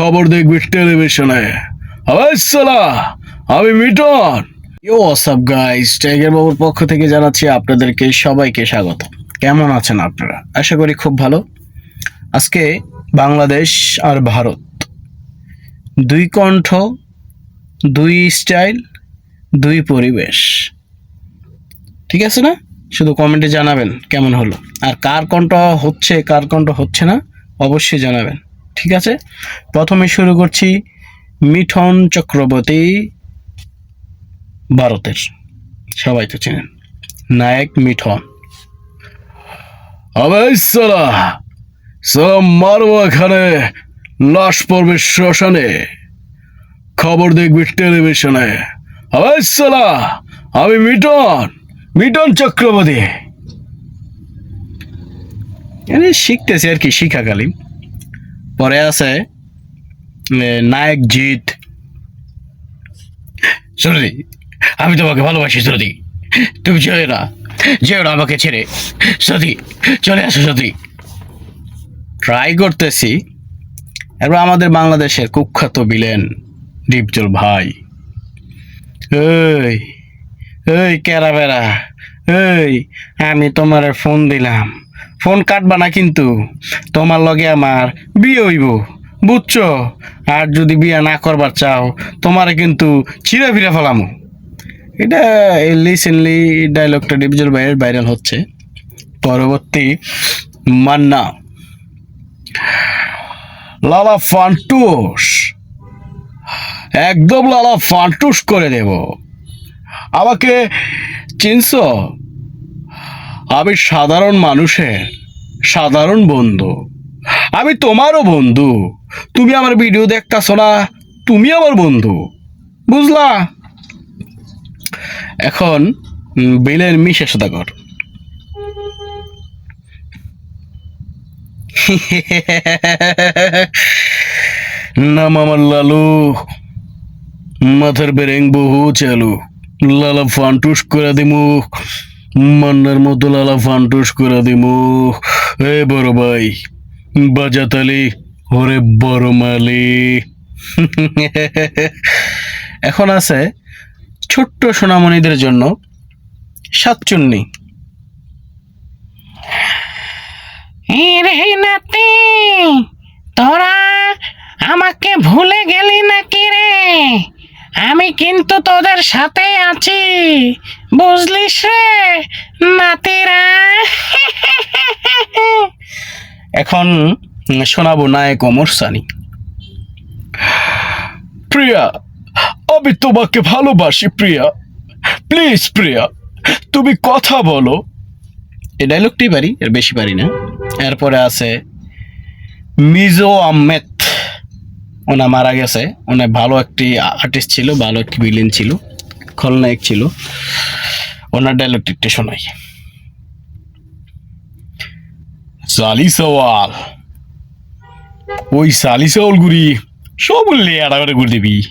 খবর দেখবি টেলিভিশনে সালা, আমি Mitan. You WhatsApp guys tiger বাবুর পক্ষ থেকে জানাচ্ছি আপনাদেরকে সবাইকে স্বাগত। কেমন আছেন আপনারা? আশা করি খুব ভালো। আজকে বাংলাদেশ আর ভারত দুই কণ্ঠ, দুই স্টাইল দুই পরিবেশ। ঠিক আছে না? শুধু কমেন্টে জানাবেন কেমন হলো। আর কার কণ্ঠ হচ্ছে, কার কণ্ঠ হচ্ছে না, অবশ্যই জানাবেন। ঠিক আছে? প্রথমে শুরু করছি মিঠন চক্রবর্তী ভারতের। সবাই তো চেনেন। নায়ক মিঠন। সালা এখানে, লাশ পড়বে শ্মশানে। খবর দেখবি টেলিভিশনে। আবে আমি মিটন মিটন চক্রবর্তী। শিখতেছি আর কি শিখাকালীন পরে আছে নায়ক জিৎ। সরদি আমি তোমাকে ভালোবাসি সরদি তুমি যেও না যেও না আমাকে ছেড়ে। সতী চলে আসো সতী ট্রাই করতেছি। এবার আমাদের বাংলাদেশের কুখ্যাত বিলেন ডিপজল ভাই। এই এই ক্যারা বেড়া এই, আমি তোমার ফোন দিলাম। ফোন কাটবা না কিন্তু। তোমার লগে আমার বিয়ে হইব, বুঝছ? আর যদি বিয়ে না করবার চাও, তোমার কিন্তু চিরা ফিরে ফেলামো। এটা রিসেন্টলি ডায়লগটা ডিভিজল ভাইয়ের ভাইরাল হচ্ছে। পরবর্তী মান্না। লালা ফান্টুস। একদম লালা ফান্টুস করে দেব। আমাকে চিনছ? আমি সাধারণ মানুষের সাধারণ বন্ধু। আমি তোমারও বন্ধু। তুমি আমার ভিডিও দেখতেছ না, তুমি আমার বন্ধু। বুঝলা? এখন বিলের মিশে সদাগর নাম আমার লালু। মাথার বেরেং বহু চালু লালা ফান্টুস করে দিমু। মান্নার মতো লালা ফান্টুস করে দিমু। এ বড় ভাই বাজাতালি ওরে বড় মালি। এখন আছে ছোট্ট সোনামণিদের জন্য সাতচুন্নি নাতি, তোরা আমাকে ভুলে গেলি নাকি রে? আমি কিন্তু তোদের সাথে আছি। বুঝলিস রে নাতিরা এখন শোনাবো নায়ক অমর সানি। প্রিয়া, আমি তোমাকে ভালোবাসি প্রিয়া। প্লিজ প্রিয়া, তুমি কথা বলো। এই ডায়লগটি পারি, এর বেশি পারি না। এরপরে আছে, মিজো আহমেদ। ওনা মারা গেছে। ওনা ভালো একটি আর্টিস্ট ছিল, ভালো একটি ভিলেন ছিল, খলনায়ক ছিল। ওনার ডায়লগটি একটু শোনাই। সালি সওয়াল। ওই সালি সওয়াল গুড়ি সব লেয়ারা করে করে দিবি।